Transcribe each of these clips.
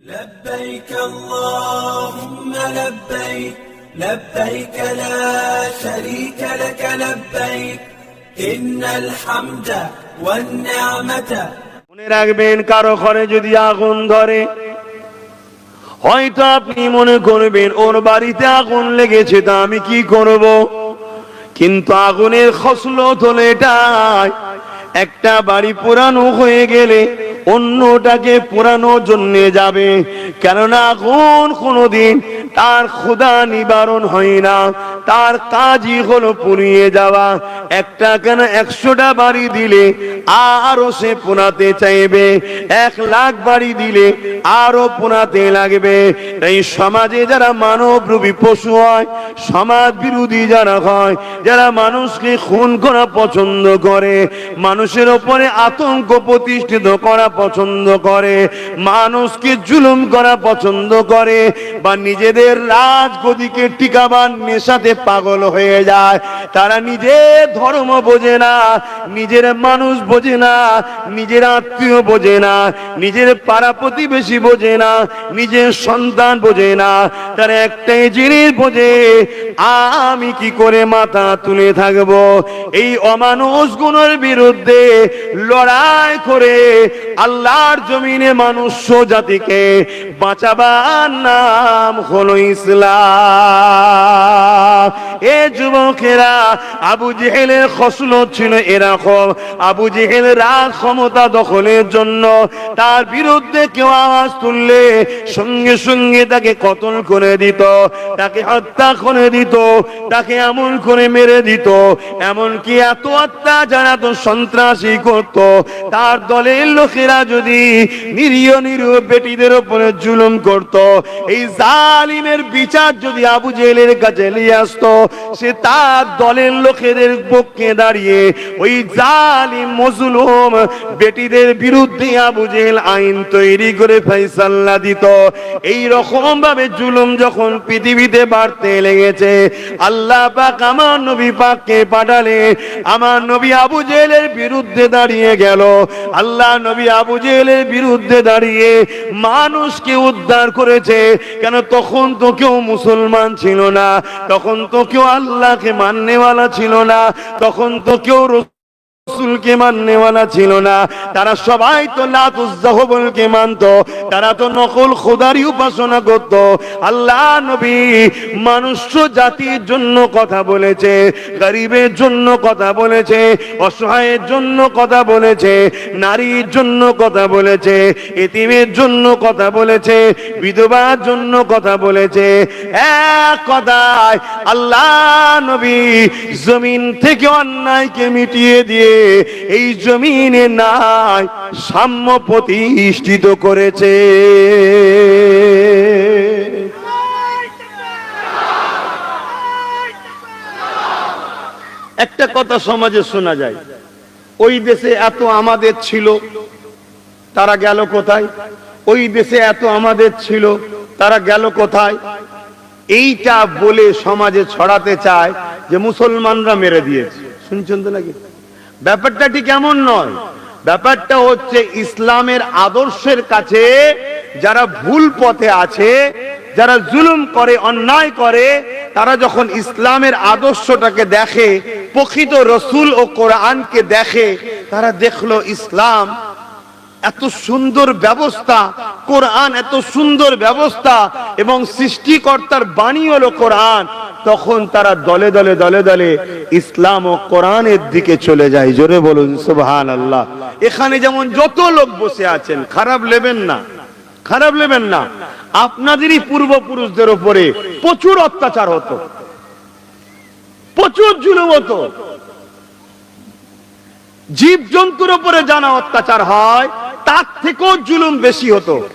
لبيك اللهم لبيك لبيك لا شريك لك لبيك إن الحمد والنعمة মনে রাখবেন কারো ঘরে যদি আগুন ধরে হয়তো আপনি মনে করবেন ওর বাড়িতে আগুন লেগেছে তা আমি কি করব কিন্তু আগুনের খসলত হলো এটাই একটা বাড়ি পুরানো হয়ে গেলে অন্যটাকে পুরানোর জন্য যাবে। কেননা আগুন কোনোদিন তার ক্ষুধা নিবারণ হয় না। তার কাজই হলো পুড়িয়ে যাওয়া। একটা কেন একশোটা বাড়ি দিলে আরও সে পোনাতে চাইবে। এক লাখ বাড়ি দিলে আরও পোনাতে লাগবে। এই সমাজে যারা মানব রূপী পশু হয়, সমাজ বিরোধী যারা হয়, যারা মানুষকে খুন করা পছন্দ করে, মানুষের ওপরে আতঙ্ক প্রতিষ্ঠিত করা পছন্দ করে, মানুষকে জুলুম করা পছন্দ করে, বা নিজেদের রাজগদিকে টিকাবার নেশাতে পাগল হয়ে যায়। তারা নিজের ধর্ম বোঝে না, নিজের মানুষ বোঝে না, নিজের আত্মীয় বোঝে না, নিজের পাড়া প্রতিবেশী বোঝে না, নিজের সন্তান বোঝে না। তারা একটাই জিনিস বোঝে, আমি কি করে মাথা তুলে থাকব? এই অমানুষ গুণের বিরুদ্ধে লড়াই করে আল্লাহর জমিনে মানুষ জাতিকে বাঁচাবার নাম হলো ইসলাম। এ যুবকেরা, আবু জেহেলের খসলত ছিল এরকম। আবু জেহেল রাগ ক্ষমতা দখলের জন্য তার বিরুদ্ধে কেউ আওয়াজ তুললে সঙ্গে সঙ্গে তাকে কতল করে দিত, তাকে হত্যা করে দিত, তাকে এমন করে মেরে দিত। এমনকি এত অত্যাচার এত সন্ত্রাসী করত, তার দলের লোকেরা যদি নিরীহ নিরীহ বেটিদের উপরে জুলুম করত, এই জালিমের বিচার যদি আবু জেলের কাছে নিয়ে আসতো, সে তার দলের লোকেদের পক্ষে দাঁড়িয়ে ওই জালিম, মজলুম বেটিদের বিরুদ্ধে আবু জেহেল আইন তৈরি করে ফয়সাল্লা দিত। এই রকম ভাবে জুলুম যখন পৃথিবীতে বাড়তে লেগেছে, আল্লাহ পাক আমার নবী পাককে পাঠালে আমার নবী আবু জেহেলের বিরুদ্ধে দাঁড়িয়ে গেল। আল্লাহ নবী আবু জেহেলের বিরুদ্ধে দাঁড়িয়ে মানুষকে উদ্ধার করেছে। কেন তখন তো কেউ মুসলমান ছিল না, তখন তো কেউ আল্লাহকে মাননেওয়ালা ছিল না, তখন তো কেউ রসুলকে মাননেওয়ালা ছিল না। তারা সবাই তো লাতুজ্জাহবলকে মানত। তারা তো নকল খোদারই উপাসনা করত। আল্লাহ নবী মানুষ জাতির জন্য কথা বলেছে, গরিবের জন্য কথা বলেছে, অসহায়ের জন্য কথা বলেছে, নারীর জন্য কথা বলেছে, এতিমের জন্য কথা বলেছে, বিধবার জন্য কথা বলেছে। এক কথায় আল্লাহ নবী জমিন থেকে অন্যায়কে মিটিয়ে দিয়ে এই জমিনে নাই সাম্য প্রতিষ্ঠিত করেছে। একটা কথা সমাজে শোনা যায়, ওই দেশে এত আমাদের ছিল, তারা গেল কোথায়? ওই দেশে এত আমাদের ছিল, তারা গেল কোথায়? এইটা বলে সমাজে ছড়াতে চায় যে মুসলমানরা মেরে দিয়েছে। শুনছেন তো নাকি? ব্যাপারটা ঠিক এমন নয়। ব্যাপারটা হচ্ছে ইসলামের আদর্শের কাছে যারা ভুল পথে আছে, যারা জুলুম করে, অন্যায় করে, তারা যখন ইসলামের আদর্শটাকে দেখে, প্রকৃত রসুল ও কোরআনকে দেখে, তারা দেখল ইসলাম এত সুন্দর ব্যবস্থা, কোরআন এত সুন্দর ব্যবস্থা এবং সৃষ্টিকর্তার বাণী হলো কোরআন। তখন তারা দলে দলে দলে দলে ইসলাম ও কোরআনের দিকে চলে যায়। জোরে বলুন সুবহান আল্লাহ এখানে যেমন যত লোক বসে আছেন, খারাপ নেবেন না। খারাপ নেবেন না। আপনাদেরই পূর্বপুরুষদের উপরে প্রচুর অত্যাচার হতো। প্রচুর জুলুম হতো। জীব জন্তুর উপরে জানা অত্যাচার হয়, তার থেকেও জুলুম বেশি হতো।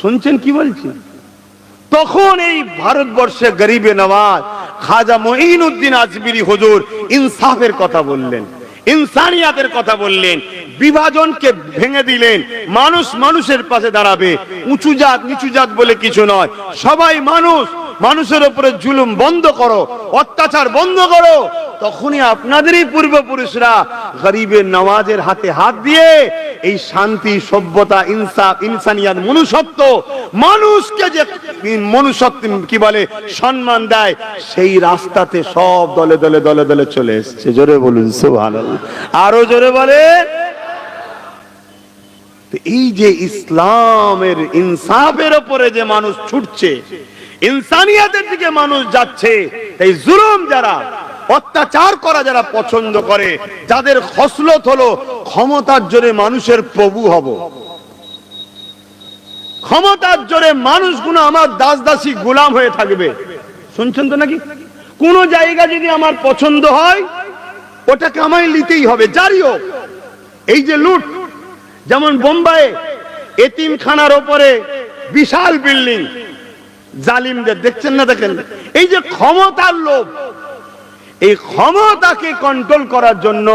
শুনছেন কি বলছি? তখন এই ভারতবর্ষে গরিবে নওয়াজ খাজা মঈন উদ্দিন আজমিরি হুজুর ইনসাফের কথা বললেন, ইনসানিয়াতের কথা বললেন, বিভাজনকে ভেঙে দিলেন, মানুষ মানুষের পাশে দাঁড়াবে, উঁচু জাত, নিচু জাত বলে কিছু নয়, সবাই মানুষ, মানুষের উপরে জুলুম বন্ধ করো, অত্যাচার বন্ধ করো, তখনই আপনাদেরই পূর্বপুরুষরা গরিবের নওয়াজের হাতে হাত দিয়ে এই শান্তি, সভ্যতা, ইনসাফ, ইনসানিয়াত, মনুষ্যত্ব, মানুষকে যে মনুষ্যত্ব কি বলে, সম্মান দেয়, সেই রাস্তাতে সব দলে দলে দলে দলে চলে এসছে। জোরে বলুন, সুবহানাল্লাহ। আরও জোরে বলে এই যে ইসলামের ইনসাফের ওপরে যে মানুষ ছুটছে, ইনসানিয়াতের দিকে মানুষ যাচ্ছে এই জুলুম যারা অত্যাচার করা যারা পছন্দ করে, যাদের খসলত হলো ক্ষমতার জোরে মানুষের প্রভু হব। ক্ষমতার জোরে মানুষগুলো আমার দাস দাসী গোলাম হয়ে থাকবে। শুনছেন তো নাকি? কোন জায়গা যদি আমার পছন্দ হয়, ওটাকে আমায় নিতেই হবে। জারি হোক। এই যে লুট, যেমন বোম্বাই এতিমখানার ওপরে বিশাল বিল্ডিং, জালিমদের, দেখছেন না দেখেন? এই যে ক্ষমতার লোভ এই ক্ষমতাকে কন্ট্রোল করার জন্য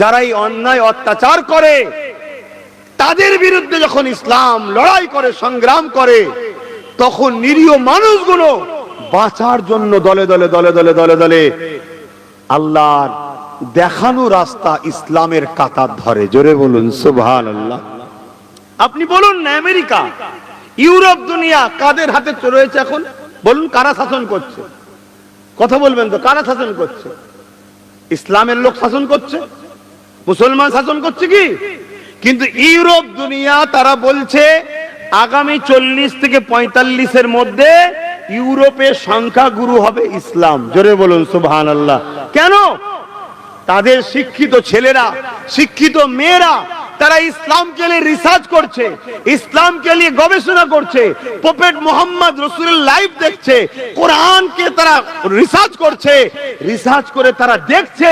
যারা এই অন্যায় অত্যাচার করে, তাদের বিরুদ্ধে যখন ইসলাম লড়াই করে, সংগ্রাম করে, তখন নিরীহ মানুষগুলো বাঁচার জন্য দলে দলে দলে দলে দলে দলে আল্লাহর দেখানো রাস্তা ইসলামের কাতার ধরে। জোরে বলুন সুবহান আল্লাহ আপনি বলুন না, আমেরিকা, ইউরোপ দুনিয়া কাদের হাতে রয়েছে এখন? বলুন, কারা শাসন করছে? কথা বলবেন তো, কারা শাসন করছে? ইসলামের লোক শাসন করছে? মুসলমান শাসন করছে কি? কিন্তু ইউরোপ, দুনিয়া, তারা বলছে, আগামী চল্লিশ থেকে পঁয়তাল্লিশের মধ্যে ইউরোপের সংখ্যা গুরু হবে ইসলাম। জোরে বলুন সুবহান আল্লাহ কেন? তাদের শিক্ষিত ছেলেরা, শিক্ষিত মেয়েরা তারা ইসলামকে নিয়ে রিসার্চ করছে, ইসলামকে নিয়ে গবেষণা করছে প্রফেট মোহাম্মদ রসুলের লাইভ দেখছে, কোরআনকে তারা রিসার্চ করছে রিসার্চ করে তারা দেখছে,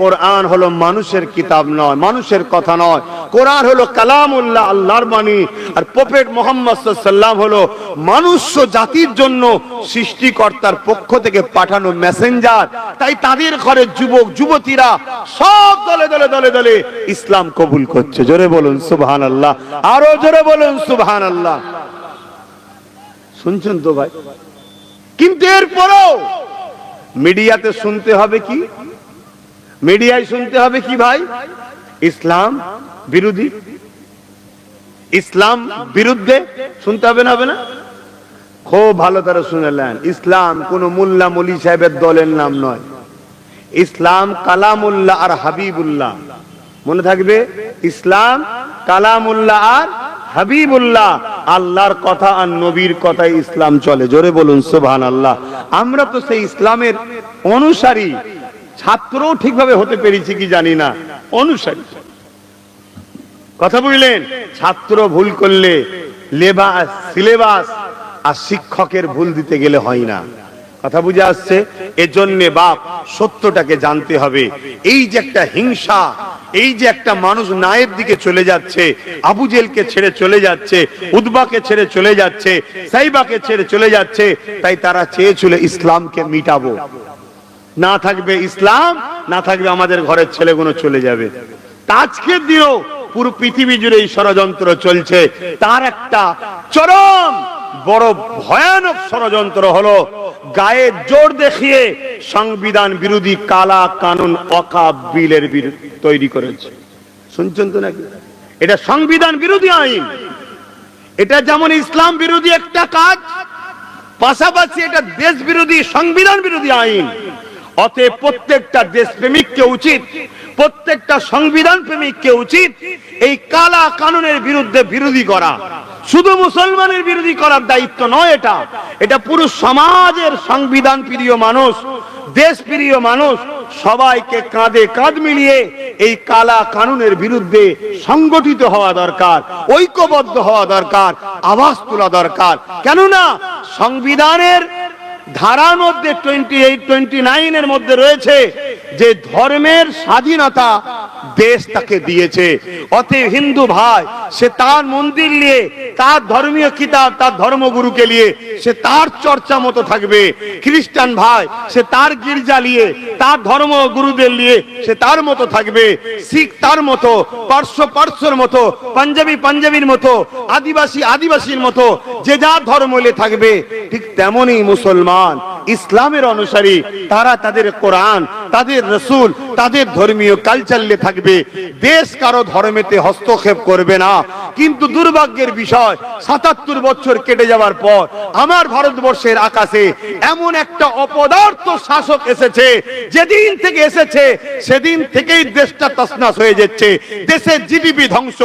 কোরআন হলো মানুষের কিতাব নয়, মানুষের কথা নয়। কোরআন হলো কালামুল্লাহ, আল্লাহর বাণী, আর প্রফেট মোহাম্মদ সাল্লাম হলো মানুষ্য জাতির জন্য সৃষ্টিকর্তার পক্ষ থেকে পাঠানো মেসেঞ্জার তাই তাদের ঘরে যুবক, যুবতীরা সব দলে দলে দলে দলে ইসলাম কবুল করছে। জোরে বলুন সুবহান আল্লাহ আরও জোরে বলুন সুবহান আল্লাহ শুনছেন তো ভাই? কিন্তু এরপরও মিডিয়াতে শুনতে হবে কি? মিডিয়ায় শুনতে হবে কি ভাই? ইসলাম বিরোধী। ইসলাম বিরুদ্ধে শুনতে হবে না হবে না? খুব ভালো তারা শুনেলেন। ইসলাম কোন মুল্লা মলি সাহেবের দলের নাম নয়। ইসলাম কালামুল্লাহ আর হাবিবুল্লাহ। মনে থাকবে? ইসলাম কালামুল্লাহ আর হাবিবুল্লাহ। আল্লাহর কথা আর নবীর কথাই ইসলাম চলে। জোরে বলুন সুবহান আল্লাহ আমরা তো সেই ইসলামের অনুসারী। ছাত্রও ঠিকভাবে হতে পেরেছি কি জানি না। অনুসারী। কথা বুঝলেন? ছাত্র ভুল করলে লেবাস, সিলেবাস আর শিক্ষকের ভুল দিতে গেলে হয় না। কথা বুঝে আসছে? এজন্যে বাপ সত্যটাকে জানতে হবে। এই যে একটা হিংসা এই যে একটা মানুষ নায়ের দিকে চলে যাচ্ছে, আবু জেলকে ছেড়ে চলে যাচ্ছে উদ্বাকে ছেড়ে চলে যাচ্ছে, সাইবাকে ছেড়ে চলে যাচ্ছে, তাই তারা চেয়েছিল ইসলামকে মিটাবো। না থাকবে ইসলাম, না থাকবে আমাদের ঘরের ছেলেগুলো চলে যাবে। তা আজকের দিনও পুরো পৃথিবী জুড়ে এই ষড়যন্ত্র চলছে। তার একটা চরম বড় ভয়ানক ষড়যন্ত্র হলো। গায়ে জোর দেখিয়ে সংবিধান বিরোধী কালা কানুন অকা বিলের তৈরি করেছে। শুনছেন তো নাকি? এটা সংবিধান বিরোধী আইন। এটা যেমন ইসলাম বিরোধী একটা কাজ, পাশাপাশি এটা দেশ বিরোধী, সংবিধান বিরোধী আইন। অতএব প্রত্যেকটা দেশ প্রেমিককে উচিত, প্রত্যেকটা সংবিধান প্রেমিককে উচিত এই কালা কানুনের বিরুদ্ধে বিরোধী করা। শুধু মুসলমানের বিরোধী করার দায়িত্ব নয় এটা। এটা পুরো সমাজের সংবিধান প্রিয় মানুষ, দেশ প্রিয় মানুষ, সবাইকে কাঁধে কাঁধ মিলিয়ে এই কালা কানুনের বিরুদ্ধে সংগঠিত হওয়া দরকার, ঐক্যবদ্ধ হওয়া দরকার আওয়াজ তোলা দরকার। কেননা সংবিধানের ধারার মধ্যে টোয়েন্টি এইট টোয়েন্টি নাইনের মধ্যে রয়েছে যে ধর্মের স্বাধীনতা দেশ তাকে দিয়েছে। অতএব হিন্দু ভাই, সে তার মন্দির নিয়ে, তার ধর্মীয় কিতাব, তার ধর্মগুরুকে নিয়ে, সে তার চর্চা মতো থাকবে। খ্রিস্টান ভাই, সে তার গির্জা নিয়ে, তার ধর্ম গুরুদের নিয়ে, সে তার মতো থাকবে। শিখ তার মতো, পার্শ্ব পার্শ্বর মতো, পাঞ্জাবি পাঞ্জাবির মতো, আদিবাসী আদিবাসীর মতো, যে যা ধর্ম নিয়ে থাকবে। ঠিক তেমনই মুসলমান, ইসলামের অনুসারী, তারা তাদের কোরআন তাদের রসুল, তাদের ধর্মীয় কালচারলে থাকবে। দেশ কারও ধর্মেতে হস্তক্ষেপ করবে না। কিন্তু দুর্ভাগ্যের বিষয়, সাতাত্তর বছর কেটে যাওয়ার পর আমার ভারতবর্ষের আকাশে এমন একটা অপদার্থ শাসক এসেছে, যেদিন থেকে এসেছে, সেদিন থেকেই দেশটা তসনাস হয়ে যাচ্ছে। দেশের জিডিপি ধ্বংস,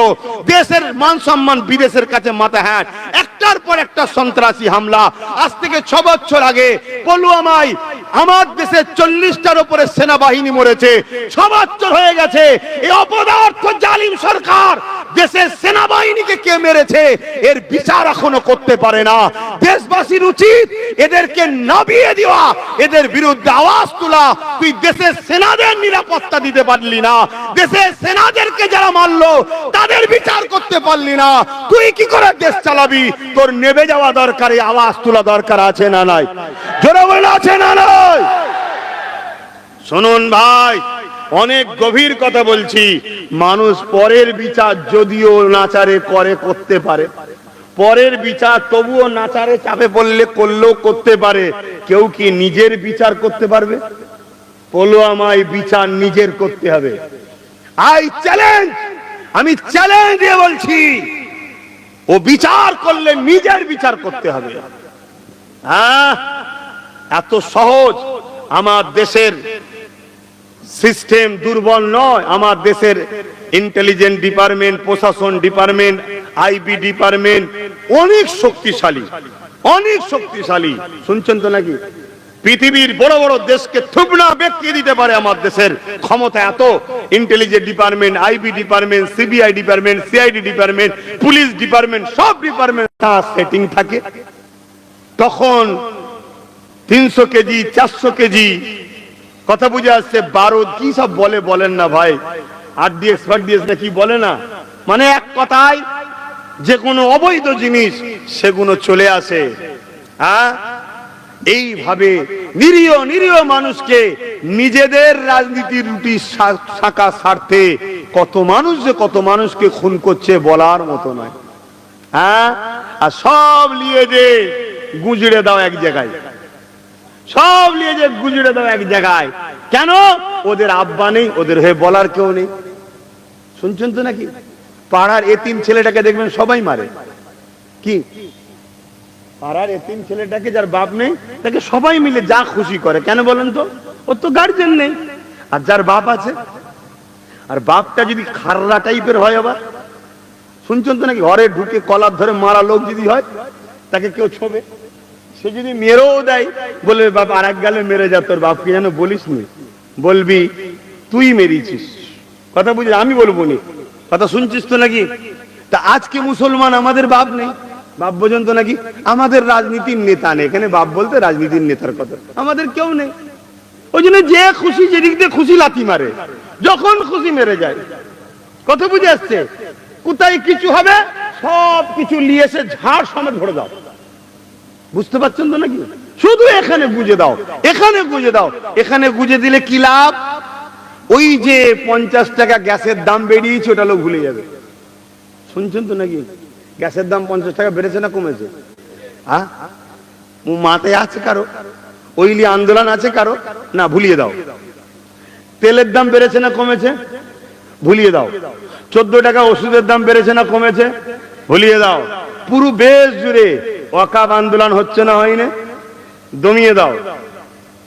দেশের মান সম্মান বিদেশের কাছে মাথা হ্যাট। একটার পর একটা সন্ত্রাসী হামলা। আজ থেকে ছ বছর আগে পলুয়ামাই আমার দেশে চল্লিশটার উপরে সেনাবাহিনী মরেছে বছর হয়ে গেছে। এই অপদার্থ জালিম সরকার দেশের সেনাবাহিনীকে কে মেরেছে, এর বিচার এখনও করতে পারে না। দেশবাসীর উচিত এদেরকে নাবিয়ে দেওয়া, এদের বিরুদ্ধে আওয়াজ তোলা। তুই দেশের সেনাদের নিরাপত্তা দিতে পারলি না, দেশের সেনাদেরকে যারা মারলো, তাদের বিচার করতে পারলি না। তুই কি করে দেশ চালাবি? তোর নেবে যাওয়া দরকার, আওয়াজ তোলা দরকার আছে না নাই? জোরে বলে আছে না নাই? শুনুন ভাই, অনেক গভীর কথা বলছি। মানুষ পরের বিচার যদিও নাচারে করে, করতে পারে। পরের বিচার তবুও নাচারে চাপে পড়লে, করলেও করতে পারে। কেউ কি নিজের বিচার করতে পারবে? আমায় বিচার নিজের করতে হবে। I challenge! আমি চ্যালেঞ্জ দিয়ে বলছি, ও বিচার করলে নিজের বিচার করতে হবে। হ্যাঁ? এত সহজ আমার দেশের সিস্টেম দুর্বল নয়, আমার দেশের ইন্টেলিজেন্ট ডিপার্টমেন্ট প্রশাসন ডিপার্টমেন্ট আইবি ডিপার্টমেন্ট অনেক শক্তিশালী অনেক শক্তিশালী। শুনছেন তো নাকি? পৃথিবীর বড় বড় দেশকে থুবনা ব্যক্তি দিতে পারে আমার দেশের ক্ষমতা এত। Intelligent department IB department CBI department CID department police department সব ডিপার্টমেন্ট সেটিং থাকে। তখন তিনশো কেজি, চারশো কেজি। কথা বুঝে আসছে, বারো কি সব বলে, বলেন না ভাই। আর ডিএক্স ফার না কি বলে না? মানে এক কথায়, যে কোনো অবৈধ জিনিস সেগুলো চলে আসে। হ্যাঁ? এইভাবে নিরীহ নিরীহ মানুষকে নিজেদের রাজনীতির রুটি শাখা স্বার্থে কত মানুষ যে কত মানুষকে খুন করছে বলার মতো নয়। হ্যাঁ? আর সব নিয়ে যে গুজড়ে দাও এক জায়গায়। সব নিয়ে যে গুজরে দাও এক জায়গায়। কেন? ওদের আব্বা নেই, ওদের হয়ে বলার কেউ নেই। শুনছেন তো নাকি? পাড়ার এতিম ছেলেটাকে দেখবেন সবাই মারে। কি? পাড়ার এতিম ছেলেটাকে যার বাপ নেই, তাকে সবাই মিলে যা খুশি করে। কেন বলেন তো? ওর তো গার্জেন নেই। আর যার বাপ আছে? আর বাপটা যদি খাররা টাইপের হয় আবার? শুনছেন তো নাকি? ঘরে ঢুকে কলার ধরে মারা লোক যদি হয়, তাকে কেউ ছোবে? সে যদি মেরেও দেয় বলবে বাপ আর এক গালে মেরে যা, তোর বাপকে যেন বলিস নি। বলবি, তুই মেরেছিস। কথা বুঝলি? আমি বলব নি। কথা শুনছিস তো নাকি? তা আজকে মুসলমান? আমাদের বাপ নেই। বাপ পর্যন্ত নাকি আমাদের রাজনীতির নেতা নেই। এখানে বাপ বলতে রাজনীতির নেতার কথা। আমাদের কেউ নেই। ওই জন্য যে খুশি যেদিক দিয়ে খুশি লাথি মারে। যখন খুশি মেরে যায়। কথা বুঝে আসছে? কোথায় কিছু হবে, সব কিছু নিয়ে এসে ঝাড় সমেত ভরে দাও। বুঝতে পারছেন তো নাকি? শুধু এখানে গুজে দাও, এখানে গুজে দাও। এখানে গুজে দিলে কি লাভ? ওই যে পঞ্চাশ টাকা গ্যাসের দাম বেরিয়েছে, ওটা লোক ভুলে যাবে। শুনছেন তো নাকি? গ্যাসের দাম পঞ্চাশ টাকা বেড়েছে না কমেছে? হ্যাঁ মাথায় আছে কারও? ওইলি আন্দোলন আছে কারও? না, ভুলিয়ে দাও। তেলের দাম বেড়েছে না কমেছে? ভুলিয়ে দাও। চোদ্দ টাকা ওষুধের দাম বেড়েছে না কমেছে? ভুলিয়ে দাও। পুরো বেশ জুড়ে ওয়াকাব আন্দোলন হচ্ছে না হয়নি? দমিয়ে দাও।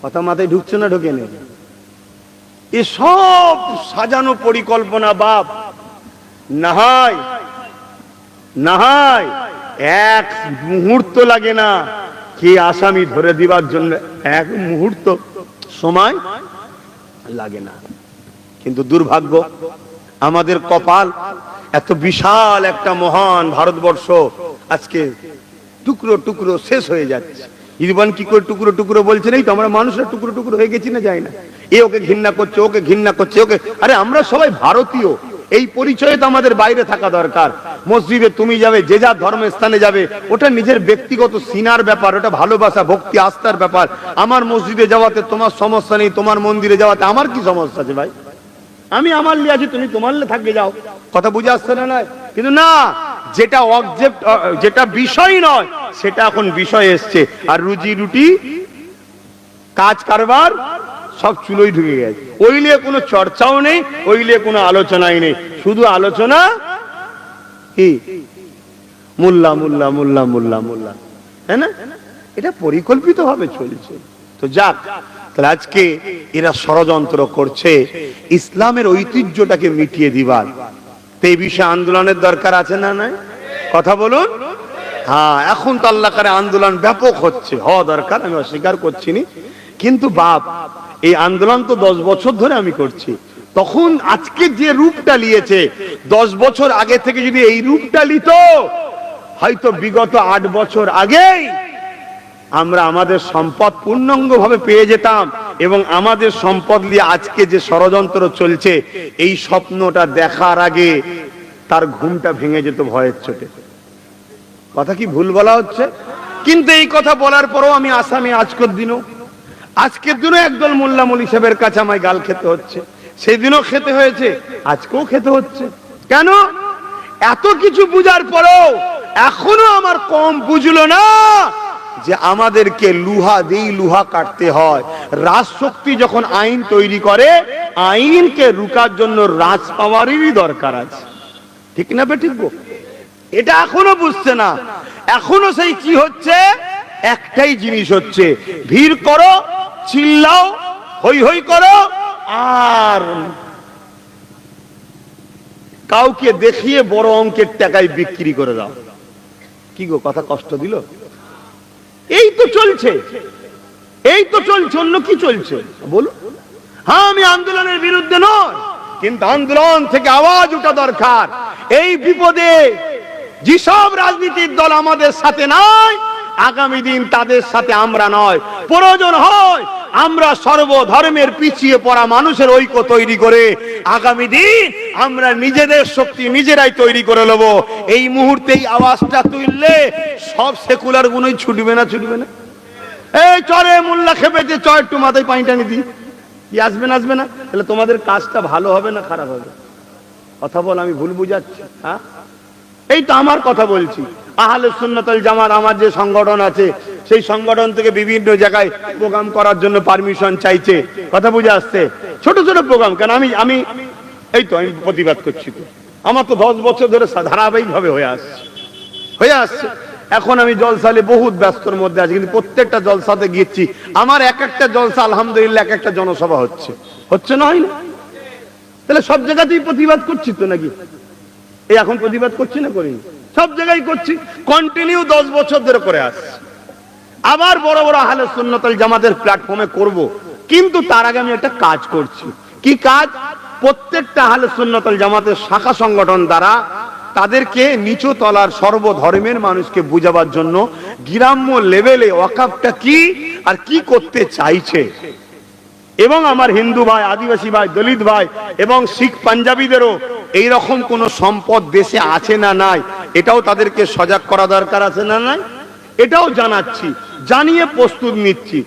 কথা মাথায় ঢুকছে না ঢুকে নেই এসব সাজানো পরিকল্পনা বাপ। না হয় না হয়, এক মুহূর্ত লাগে না কে আসামি ধরে দিবার জন্য। এক মুহূর্ত সময় লাগে না। কিন্তু দুর্ভাগ্য, আমাদের কপাল এত বিশাল একটা মহান ভারতবর্ষ আজকে টুকরো টুকরো শেষ হয়ে যাচ্ছে। ইরবান কি করে টুকরো টুকরো বলছে নেই তো? আমরা মানুষরা টুকরো টুকরো হয়ে গেছি না যাই না? এ ওকে ঘৃণা করছে, ওকে ঘৃণা করছে, ওকে আরে আমরা সবাই ভারতীয়। এই পরিচয়ে তো আমাদের বাইরে থাকা দরকার। মসজিদে তুমি যাবে, যে যার ধর্মের স্থানে যাবে, ওটা নিজের ব্যক্তিগত সিনার ব্যাপার, ওটা ভালোবাসা, ভক্তি, আস্থার ব্যাপার। আমার মসজিদে যাওয়াতে তোমার সমস্যা নেই, তোমার মন্দিরে যাওয়াতে আমার কি সমস্যা আছে ভাই? আমি আমার লিয়ে আছি, তুমি তোমার লিয়ে থাকবে, যাও। কথা বুঝে আসছে না কিন্তু না যেটা অবজেক্ট যেটা বিষয় নয়, সেটা এখন বিষয় এসছে। আর রুজি রুটি, কাজ কারবার, সব চুলোই ঢুকে গেছে। ওই নিয়ে কোনো চর্চাও নেই, ওই নিয়ে কোনো আলোচনাই নেই। শুধু আলোচনা কি? মোল্লা মোল্লা মোল্লা মোল্লা মোল্লা। তাই না? এটা পরিকল্পিত ভাবে চলছে। তো যাক, তাহলে আজকে এরা ষড়যন্ত্র করছে। ইসলামের ঐতিহ্যটাকে মিটিয়ে দিবার। এই বিষয়ে আন্দোলনের দরকার আছে না নাই? কথা বলুন। হ্যাঁ এখন তো আল্লাহ আন্দোলন ব্যাপক হচ্ছে। হওয়া দরকার, আমি অস্বীকার করছি নি কিন্তু বাপ, এই আন্দোলন তো দশ বছর ধরে আমি করছি। তখন আজকে যে রূপটা নিয়েছে, দশ বছর আগে থেকে যদি এই রূপটা নিত, হয়তো বিগত আট বছর আগেই আমরা আমাদের সম্পদ পূর্ণাঙ্গ ভাবে পেয়ে যেতাম। এবং আমাদের সম্পদ নিয়ে আজকে যে ষড়যন্ত্র চলছে, এই স্বপ্নটা দেখার আগে তার ঘুমটা ভেঙে যেত, ভয়ের চোটে কথা কি ভুল বলা হচ্ছে? কিন্তু এই কথা বলার পরও আমি আসামি আজকের দিনও। আজকের দিনও একদল মোল্লা মলি সাহেবের কাছে আমায় গাল খেতে হচ্ছে। সেই দিনও খেতে হয়েছে, আজকেও খেতে হচ্ছে। কেন? এত কিছু বুঝার পরেও এখনও আমার কম বুঝলো না। যে আমাদেরকে লুহা দিই লুহা কাটতে হয়, রাজশক্তি যখন আইন তৈরি করে, আইনকে রুকার জন্য রাজ পাওয়ারেরই দরকার আছে। ঠিক না বেঠিক গো? এটা এখনও বুঝছে না। এখনও সেই কি হচ্ছে? একটাই জিনিস হচ্ছে, ভিড় করো, চিল্লাও হই হই করো, আর কাউকে দেখিয়ে বড় অঙ্কের টাকায় বিক্রি করে দাও। কি গো, কথা কষ্ট দিল? এই তো চলছে। এই তো চলছে, অন্য কি চলছে? বলুন। হ্যাঁ আমি আন্দোলনের বিরুদ্ধে নয়, কিন্তু আন্দোলন থেকে আওয়াজ ওঠা দরকার। এই বিপদে যেসব রাজনীতির দল আমাদের সাথে নাই আগামী দিন তাদের সাথে আমরা নয়। প্রয়োজন হয় আমরা সর্বধর্মের পিছিয়ে পড়া মানুষের ঐক্য তৈরি করে আগামী দিন আমরা নিজেদের শক্তি নিজেরাই তৈরি করে নেব। এই মুহূর্তে এই আওয়াজটা তুললে সব সেকুলার গুলোই ছুটবে না ছুটবে না? এই চরে মোল্লা খেপেছে চ একটু মাথায় পানি টানি দি কি আসবে না আসবে না? তাহলে তোমাদের কাজটা ভালো হবে না খারাপ হবে? কথা বল, আমি ভুল বুঝাচ্ছি হ্যাঁ? এই তো আমার কথা বলছি। আহলে সুন্নতল জামাত, আমার যে সংগঠন আছে, সেই সংগঠন থেকে বিভিন্ন জায়গায় প্রোগ্রাম করার জন্য পারমিশন চাইছে। কথা বুঝে আসছে? ছোট ছোট প্রোগ্রাম, কেন আমি আমি, এই তো আমি প্রতিবাদ করছি তো। আমার তো দশ বছর ধরে ধারাবাহিক ভাবে হয়ে আসছে। হয়ে আসছে। এখন আমি জলসালে বহুত ব্যস্তর মধ্যে আছি, কিন্তু প্রত্যেকটা জলসাতে গিয়েছি। আমার এক একটা জলসা, আলহামদুলিল্লাহ, এক একটা জনসভা হচ্ছে। হচ্ছে না, হয় না? তাহলে সব জায়গাতেই প্রতিবাদ করছি তো নাকি? এই এখন প্রতিবাদ করছি না করিনি? সব জায়গায় করছি। কন্টিনিউ দশ বছর ধরে করে আসছি আবার বড় বড় আহলে সুন্নতল জামাতের প্ল্যাটফর্মে করব। কিন্তু তার আগে আমি একটা কাজ করছি। কি কাজ? প্রত্যেকটা আহলে সুন্নতল জামাতের শাখা সংগঠন দ্বারা তাদেরকে নিচু তলার সর্বধর্মের মানুষকে বুঝাবার জন্য গ্রাম্য লেভেলে ওয়াকাফটা কি আর কি করতে চাইছে? এবং আমার হিন্দু ভাই, আদিবাসী ভাই, দলিত ভাই এবং শিখ পাঞ্জাবিদেরও এইরকম কোন সম্পদ দেশে আছে না নাই? এটাও তাদেরকে সজাগ করা দরকার আছে না নাই? এটাও জানাচ্ছি, জানিয়ে প্রস্তুত নিচ্ছি।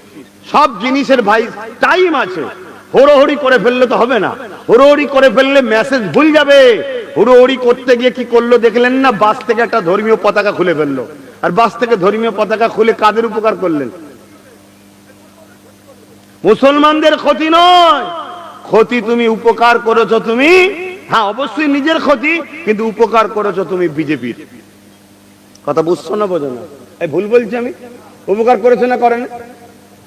সব জিনিসের ভাই টাইম আছে। হড়োহড়ি করে ফেললে তো হবে না। হড়োহড়ি করে ফেললে মেসেজ ভুল যাবে। হুড়োহড়ি করতে গিয়ে কি করল দেখলেন না? বাস থেকে একটা ধর্মীয় পতাকা খুলে ফেলল। আর বাস থেকে ধর্মীয় পতাকা খুলে কাদের উপকার করলেন? মুসলমানদের ক্ষতি নয়। ক্ষতি তুমি উপকার করেছ তুমি হ্যাঁ অবশ্যই নিজের ক্ষতি, কিন্তু উপকার করেছ তুমি বিজেপির। কথা বুঝছ না, বোঝো না। এই ভুল বলছি আমি? উপকার করেছে না করেন?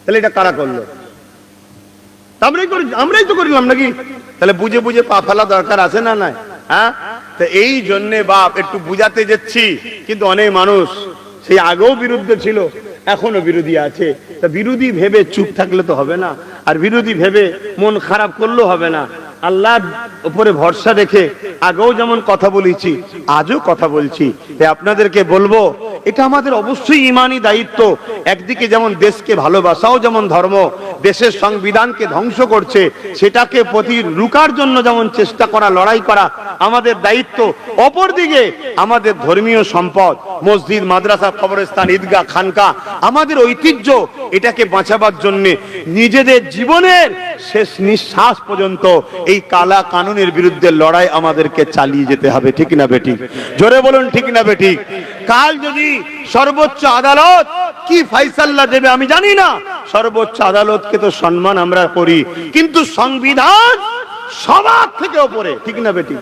তাহলে এটা কারা করল? আমরাই করি আমরাই তো করিলাম নাকি? তাহলে বুঝে বুঝে পা ফেলা দরকার আছে না হ্যাঁ? তো এই জন্যে বাপ, একটু বুঝাতে যাচ্ছি, কিন্তু অনেক মানুষ সেই আগেও বিরুদ্ধে ছিল, এখনও বিরোধী আছে। তা বিরোধী ভেবে চুপ থাকলে তো হবে না, আর বিরোধী ভেবে মন খারাপ করলেও হবে না। আল্লাহর উপরে ভরসা রেখে আগেও যেমন কথা বলেছি আজও কথা বলছি। আপনাদেরকে বলব এটা আমাদের অবশ্যই ইমানি দায়িত্ব। একদিকে যেমন দেশকে ভালোবাসাও যেমন ধর্ম, দেশের সংবিধানকে ধ্বংস করছে, সেটাকে প্রতি রুকার জন্য যেমন চেষ্টা করা, লড়াই করা আমাদের দায়িত্ব। অপরদিকে আমাদের ধর্মীয় সম্পদ, মসজিদ, মাদ্রাসা, কবরস্থান, ঈদগাহ খানকা আমাদের ঐতিহ্য, এটাকে বাঁচাবার জন্য নিজেদের জীবনের শেষ নিঃশ্বাস পর্যন্ত এই কালা কানুনের বিরুদ্ধে লড়াই আমাদেরকে চালিয়ে যেতে হবে, ঠিক না বেটি জোরে বলুন, ঠিক না বেটি কাল যদি সর্বোচ্চ আদালত? কি ফাইসাল্লা দেবে আমি জানি না। সর্বোচ্চ আদালতকে তো সম্মান আমরা করি। কিন্তু সংবিধান সবার থেকে ওপরে, ঠিক না বেটি?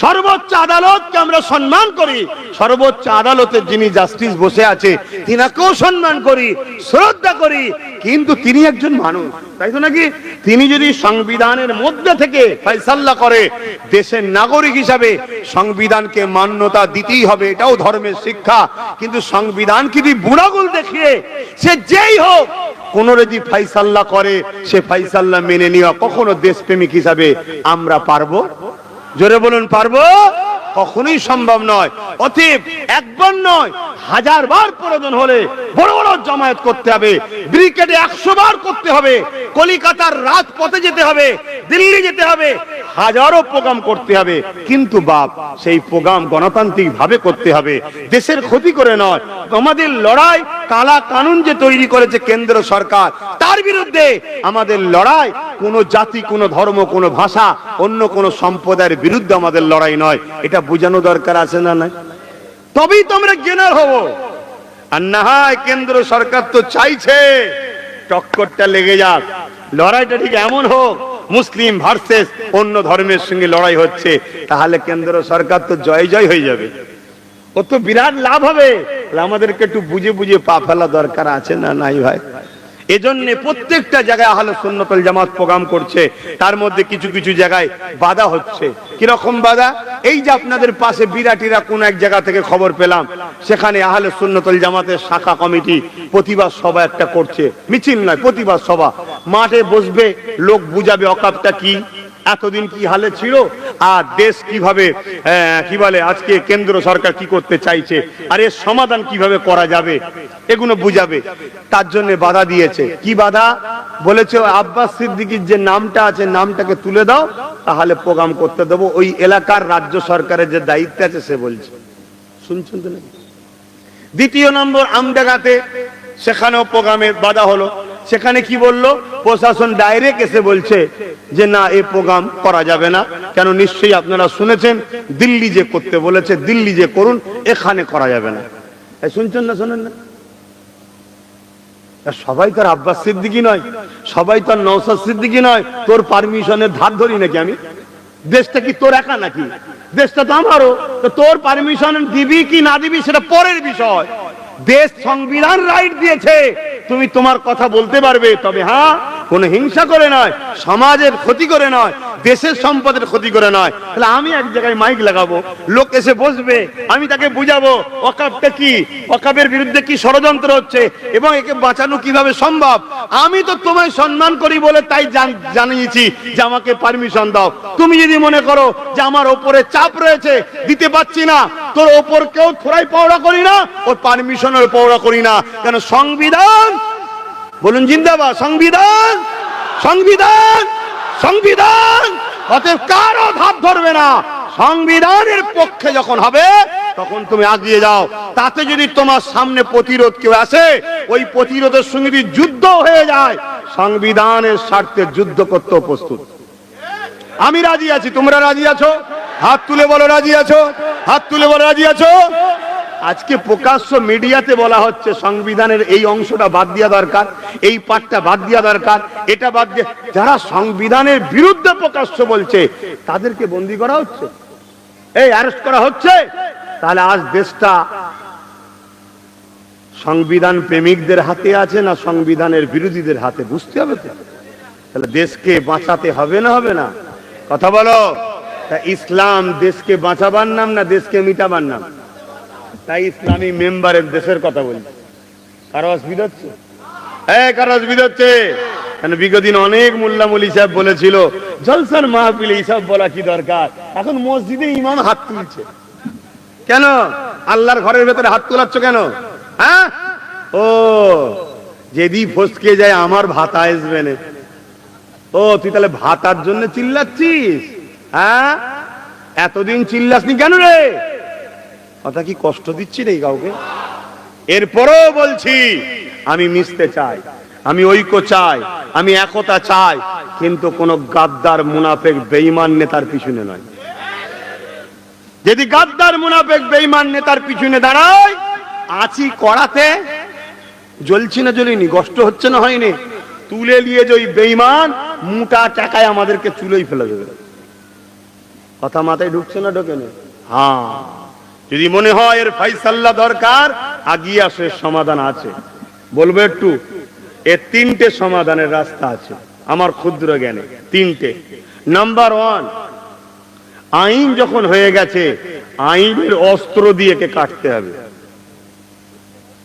সর্বোচ্চ আদালতকে আমরা সম্মান করি। সর্বোচ্চ আদালতের যিনি জাস্টিস বসে আছে, তিনাকেও সম্মান করি, শ্রদ্ধা করি। কিন্তু তিনি একজন মানুষ, তাই তো নাকি? তিনি যদি সংবিধানের মধ্যে থেকে ফয়সাল্লা করে, দেশের নাগরিক হিসাবে সংবিধানকে মান্যতা দিতেই হবে, এটাও ধর্মের শিক্ষা। কিন্তু সংবিধানকে যদি বুড়াগুল দেখিয়ে সে যেই হোক, কোন যদি ফাইসাল্লা করে, সে ফাইসাল্লা মেনে নেওয়া কখনো দেশপ্রেমিক হিসাবে আমরা পারব? জোরে বলুন, পারব? কখনোই সম্ভব নয়। অতএব একবার নয়, হাজার বার প্রয়োজন হলে বড় বড় জমায়েত করতে হবে। ব্রিকেডে একশো বার করতে হবে। কলিকাতার রাজপথে যেতে হবে, দিল্লি যেতে হবে, হাজারো প্রোগ্রাম করতে হবে। কিন্তু বাপ, সেই প্রোগ্রাম গণতান্ত্রিক ভাবে করতে হবে। দেশের ক্ষতি করে নয়, আমাদের লড়াই কালা কানুন যে তৈরি করেছে কেন্দ্র সরকার, তার বিরুদ্ধে আমাদের লড়াই, কোনো জাতি, কোনো ধর্ম, কোনো ভাষা, অন্য কোনো সম্প্রদায়ের বিরুদ্ধে আমাদের লড়াই নয়। এটা বোঝানো দরকার আছে না নাই? তবেই তো আমরা গেনার হব। আর না হয় কেন্দ্র সরকার তো চাইছে, টক্করটা লেগে যাক। লড়াইটা ঠিক এমন হোক, মুসলিম ভার্সেস অন্য ধর্মের সঙ্গে লড়াই হচ্ছে, তাহলে কেন্দ্র সরকার তো জয় জয় হয়ে যাবে। ও তো বিরাট লাভ হবে। আমাদেরকে একটু বুঝে বুঝে পা ফেলা দরকার আছে না নাই ভাই? এজন্য প্রত্যেকটা জায়গায় আহলে সুন্নতুল জামাত প্রোগ্রাম করছে। তার মধ্যে কিছু কিছু জায়গায় বাধা হচ্ছে। কীরকম বাধা? এই যে আপনাদের পাশে বিরাটিরা কোন এক জায়গা থেকে খবর পেলাম, সেখানে আহলে সুন্নতুল জামাতের শাখা কমিটি প্রতিবাদ সভা একটা করছে। মিছিল নয়, প্রতিবাদ সভা। মাঠে বসবে, লোক বুঝাবে অকাপটা কি? এতদিন কি হালে ছিল? আর দেশ কীভাবে কি বলে, আজকে কেন্দ্র সরকার কি করতে চাইছে? আর এর সমাধান কীভাবে করা যাবে? এগুলো বুঝাবে। তার জন্য বাধা দিয়েছে। কি বাধা? বলেছে আব্বাস সিদ্দিকির যে নামটা আছে, নামটাকে তুলে দাও, তাহলে প্রোগ্রাম করতে দেবো। ওই এলাকার রাজ্য সরকারের যে দায়িত্ব আছে, সে বলছে। শুনছেন তো দ্বিতীয় নম্বর আমডাগাতে সেখানেও প্রোগ্রামে বাধা হলো। সেখানে কি বলল? প্রশাসন ডাইরেক্ট এসে বলছে যে, না এই প্রোগ্রাম করা যাবে না। কেন নিশ্চয়ই আপনারা শুনেছেন, দিল্লি যে করতে বলেছে, দিল্লি যে করুন, এখানে করা যাবে না। শুনছেন না, শোনেন না? সবাই তো আব্বাস সিদ্দিকি নয়, সবাই তো আর নৌসাদ সিদ্দিকি নয়। তোর পারমিশনের ধার ধরি নাকি আমি? দেশটা কি তোর একা নাকি? দেশটা তো আমারও। তোর পারমিশন দিবি কি না দিবি সেটা পরের বিষয়। দেশ সংবিধান রাইট দিয়েছে। তুমি তোমার কথা বলতে পারবে তবে হ্যাঁ? কোনো হিংসা করে নয়, সমাজের ক্ষতি করে নয়, দেশের সম্পদের ক্ষতি করে নয়। তাহলে আমি এক জায়গায় মাইক লাগাবো, লোক এসে বসবে, আমি তাকে বুঝাবো ওকাবটা কি ওকাবের বিরুদ্ধে কি ষড়যন্ত্র হচ্ছে এবং একে বাঁচানো কীভাবে সম্ভব? আমি তো তোমায় সম্মান করি বলে তাই জানিয়েছি যে আমাকে পারমিশন দাও। তুমি যদি মনে করো যে আমার ওপরে চাপ রয়েছে, দিতে পারছি না, তোর ওপর কেউ থোড়াই পাওড়া করি না, ওর পারমিশনের পাওড়া করি না। কেন সংবিধান বলুন, জিন্দাবাদ, সংবিধান সংবিধান সংবিধান। অতএব কারও ধাপ ধরবে না। সংবিধানের পক্ষে যখন হবে, তখন তুমি আগিয়ে যাও। তাতে যদি তোমার সামনে প্রতিরোধ কেউ আসে, ওই প্রতিরোধের সঙ্গে যদি যুদ্ধ হয়ে যায়, সংবিধানের স্বার্থে যুদ্ধ করতে প্রস্তুত। আমি রাজি আছি। তোমরা রাজি আছো? হাত তুলে বলো, রাজি আছো? হাত তুলে বলো, রাজি আছো? আজকে প্রকাশ্য মিডিয়াতে বলা হচ্ছে সংবিধানের এই অংশটা বাদ দেওয়া দরকার, এই পাঠটা বাদ দেওয়া দরকার, এটা বাদ দিয়ে যারা সংবিধানের বিরুদ্ধে প্রকাশ্য বলছে, তাদেরকে বন্দি করা হচ্ছে? এই অ্যারেস্ট করা হচ্ছে? তাহলে আজ দেশটা সংবিধান প্রেমিকদের হাতে আছে না সংবিধানের বিরোধীদের হাতে? বুঝতে হবে তো। তাহলে দেশকে বাঁচাতে হবে না হবে না? কথা বলো। ইসলাম দেশকে বাঁচাবার নাম না দেশকে মিটাবার নাম? তাই ইসলামী মেম্বারের দেশের কথা বলি। কারও অসুবিধা হচ্ছে? হ্যাঁ কারও অসুবিধা হচ্ছে। কেন বিগত দিন অনেক মোল্লা মলি সাহেব বলেছিল, জলসার মাহফিলে এইসব বলা কি দরকার? এখন মসজিদে ইমাম হাত তুলছে। কেন? আল্লাহর ঘরের ভেতরে হাত তোলাচ্ছ কেন? হ্যাঁ? ও, যেদি ফসকে যায় আমার ভাতা আসবে ও, তুই তাহলে ভাতার জন্য চিল্লাচ্ছিস? হ্যাঁ? এতদিন চিল্লাসনি কেন রে? কথা কি কষ্ট দিচ্ছি রে কাউকে? এরপরও বলছি, আমি মিশতে চাই, আমি ঐক্য চাই, আমি একতা চাই, কিন্তু কোন গাদ্দার মুনাফেক বেঈমান নেতার পিছনে নয়। যদি গাদ্দার মুনাফেক বেঈমান নেতার পিছনে দাঁড়ায়, আছি করাতে জ্বলছি না জ্বলিনি, কষ্ট হচ্ছে না হয়নি, তুলে নিয়ে যে ওই বেইমান মোটা টাকায় আমাদেরকে চুলোই ফেলে দেবে। কথা মাথায় ঢুকছে না ঢোকে না হ্যাঁ। যদি মনে হয় এর ফাইসাল্লা দরকার, আগিয়ে আসে সমাধান আছে। বলব একটু এর তিনটে সমাধানের রাস্তা আছে, আমার ক্ষুদ্র জ্ঞানে, তিনটে। নাম্বার ওয়ান আইন যখন হয়ে গেছে, আইনের অস্ত্র দিয়ে একে কাটতে হবে।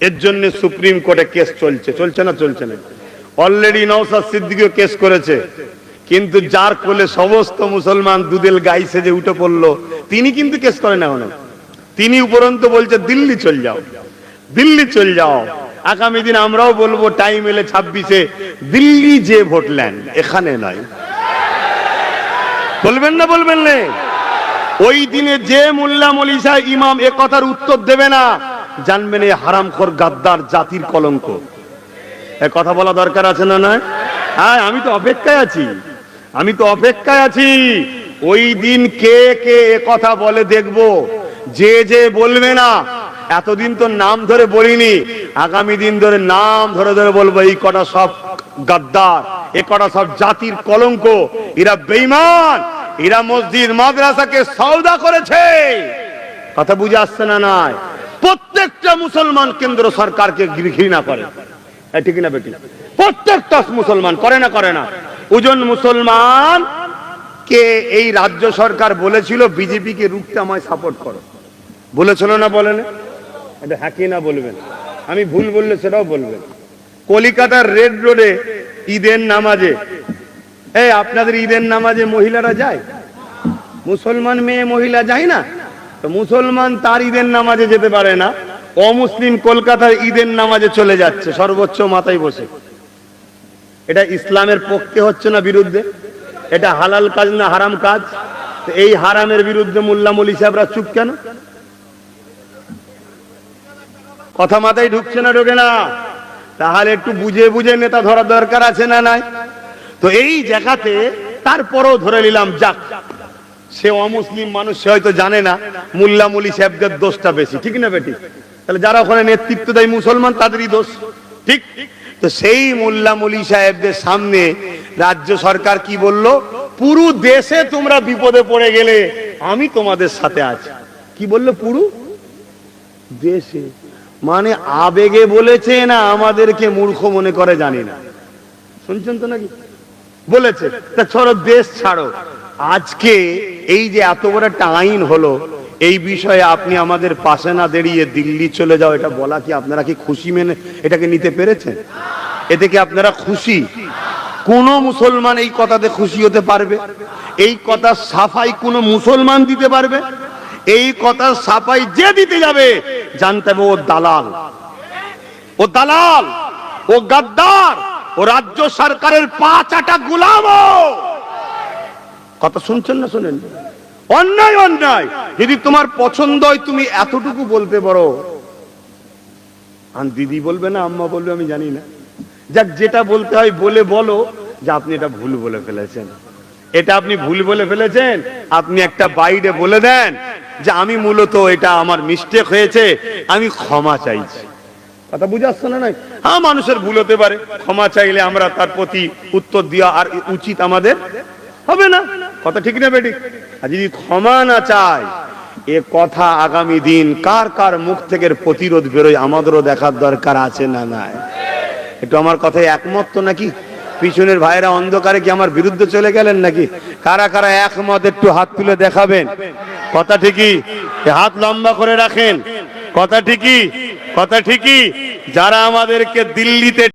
এর জন্য সুপ্রিম কোর্টে কেস চলছে চলছে না চলছে না? অলরেডি নওসাদ সিদ্দিকিও কেস করেছে, কিন্তু যার কোলে সমস্ত মুসলমান দুদেল গাই সেজে উঠে পড়ল, তিনি কিন্তু কেস করেন এখন। তিনি উপরন্ত বলছে, দিল্লি চল যাও, দিল্লি চল যাও। আগামী দিন আমরাও বলব, টাইম এলে ছাব্বিশে দিল্লি যে ভোট নেন, এখানে নয়। বলবেন না বলবেন না। ওই দিনে যে মোল্লা মলিসা ইমাম এ কথার উত্তর দেবে না, জানবেন এই হারামখোর গাদ্দার জাতির কলঙ্ক। এ কথা বলা দরকার আছে না নয়? হ্যাঁ আমি তো অপেক্ষায় আছি, আমি তো অপেক্ষায় আছি। ওই দিন কে কে এ কথা বলে দেখব? যে যে বলবে না, এতদিন তো নাম ধরে বলিনি, আগামী দিন ধরে নাম ধরে ধরে বলব, এই কটা সব গাদ্দার, এ কটা সব জাতির কলঙ্ক, এরা বেইমান এরা মসজিদ, মাদ্রাসাকে সওদা করেছে। কথা বুঝে আসছে না নাই? প্রত্যেকটা মুসলমান কেন্দ্র সরকারকে ঘৃণা করে। ঠিক না বেটি প্রত্যেকটা মুসলমান করে না করে না। ওজন মুসলমান কে এই রাজ্য সরকার বলেছিল বিজেপি কে রুখতে আমায় সাপোর্ট করো। বলেছিল না বলেন? এটা হ্যাকি না বলবেন। আমি ভুল বললে সেটাও বলবেন। কলিকাতার রেড রোডে ঈদের নামাজে। এই আপনাদের ঈদের নামাজে মহিলারা যায়? মুসলমান মেয়ে মহিলা যায় না? তো মুসলমান তার ঈদের নামাজে যেতে পারে না। অমুসলিম কলকাতার ঈদের নামাজে চলে যাচ্ছে সর্বোচ্চ মাথায় বসে। এটা ইসলামের পক্ষে হচ্ছে না বিরুদ্ধে? এটা হালাল কাজ না হারাম কাজ? তো এই হারামের বিরুদ্ধে মোল্লা মলি সাহেবরা চুপ কেন? কথা মাথায় ঢুকছে না, ঢোকে না। তাহলে একটু বুঝে বুঝে নেতা ধরা দরকার আছে না নাই? তো এই জায়গাতে তারপরও ধরে নিলাম, যাক। সে অমুসলিম মানুষ, সে হয়তো জানে না, মুল্লা মুলি সাহেবদের দোষটা বেশি, ঠিক না বেটি? তাহলে যারা ওখানে নেতৃত্ব দেয় মুসলমান, তাদেরই দোষ, ঠিক? তো সেই মোল্লা মুলি সাহেবদের সামনে রাজ্য সরকার কি বলল? পুরো দেশে তোমরা বিপদে পড়ে গেলে আমি তোমাদের সাথে আছি। কি বলল পুরো? দেশে। মানে আবেগে বলেছে না আমাদেরকে মূর্খ মনে করে জানি না। শুনছেন তো নাকি? বলেছে, তা ছড়ো দেশ ছাড়ো। আজকে এই যে এত বড় একটা আইন হলো, এই বিষয়ে আপনি আমাদের পাশে না দাঁড়িয়ে দিল্লি চলে যাও, এটা বলা কি আপনারা কি খুশি মেনে, এটাকে নিতে পেরেছেন? এতে কি আপনারা খুশি? কোন মুসলমান এই কথাতে খুশি হতে পারবে? এই কথা সাফাই কোন মুসলমান দিতে পারবে? এই কথা সাফাই যে দিতে যাবে, জানতে হবে ও দালাল। ও দালাল, ও গাদ্দার, ও রাজ্য সরকারের পাঁচ আটা গুলাম কথা শুনছেন না শুনেন? অন্যায় অন্যায়। যদি তোমার পছন্দ হয়, তুমি এতটুকু বলতে পারো। আর দিদি বলবে না, আম্মা বলবে, আমি জানি না। যাক, যেটা বলতে হয়, বলে বলো যে আপনি এটা ভুল বলে ফেলেছেন। এটা আপনি ভুল বলে ফেলেছেন, আপনি একটা বাইরে বলে দেন যে আমি মূলত এটা আমার মিস্টেক হয়েছে, আমি ক্ষমা চাইছি। কথা বুঝে আসছে না নাই? হ্যাঁ মানুষের ভুল হতে পারে। ক্ষমা চাইলে আমরা তার প্রতি উত্তর দেওয়া আর উচিত আমাদের হবে না। কথা ঠিক না বেটি আর যদি ক্ষমা না চায়, এ কথা আগামী দিন কার কার মুখ থেকে প্রতিরোধ বেরোয় আমাদেরও দেখার দরকার আছে না নাই? একটু আমার কথায় একমত তো নাকি? পিছনের ভাইরা অন্ধকারে কি আমার বিরুদ্ধে চলে গেলেন নাকি? কারা কারা একমত একটু হাত তুলে দেখাবেন? কথা ঠিকই। হাত লম্বা করে রাখেন। কথা ঠিকই। কথা ঠিকই। যারা আমাদেরকে দিল্লিতে